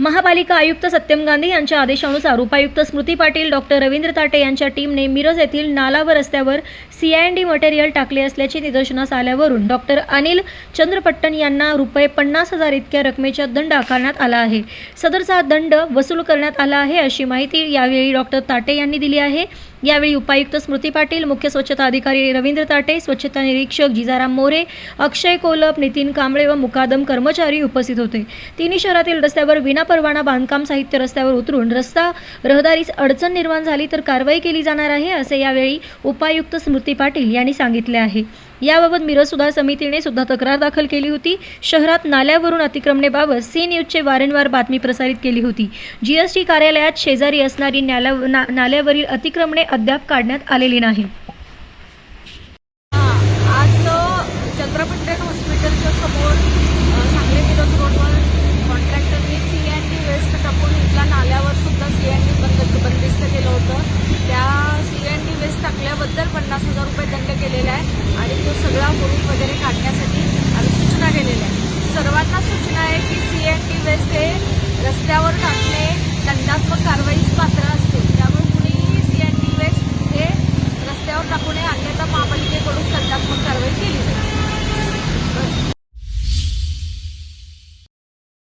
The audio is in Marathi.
महापालिका आयुक्त सत्यम गांधी यांच्या आदेशानुसार उपायुक्त स्मृती पाटील डॉक्टर रवींद्र ताटे यांच्या टीमने मिरज येथील नाला व रस्त्यावर डी मटेरियल टाकले असल्याचे निदर्शनास आल्यावरून डॉक्टर अनिल चंद्रपट्टण यांना रुपये पन्नास हजार इतक्या रकमेचा दंड आकारण्यात आला आहे. सदरचा दंड वसूल करण्यात आला आहे अशी माहिती यावेळी डॉक्टर ताटे यांनी दिली आहे. यावेळी उपायुक्त स्मृती पाटील मुख्य स्वच्छता अधिकारी रवींद्र ताटे स्वच्छता निरीक्षक जिजाराम मोरे अक्षय कोलप नितीन कांबळे व मुकादम कर्मचारी उपस्थित होते. तिन्ही शहरातील रस्त्यावर विना परवाना बांधकाम साहित्य रस्त्यावर उतरून रस्ता रहदारीस अडचण निर्माण झाली तर कारवाई केली जाणार आहे असे यावेळी उपायुक्त स्मृती पाटील यांनी सांगितले आहे. याबाबत मिरज सुधार समितीने सुद्धा तक्रार दाखल केली होती. शहरात नाल्यावरून अतिक्रमणेबाबत सी न्यूजचे वारंवार बातमी प्रसारित केली होती. जीएसटी कार्यालयात शेजारी असणारी नाल्या ना, नाल्यावरील अतिक्रमणे अद्याप काढण्यात आलेली नाही. त्याबद्दल पन्नास हजार रुपये दंड केलेला आहे आणि तो सगळा हुरूप वगैरे काढण्यासाठी आम्ही सूचना केलेल्या आहे सर्वांना सूचना आहे की सी एन टी वेस्ट हे रस्त्यावर टाकणे दंडात्मक कारवाईस पात्र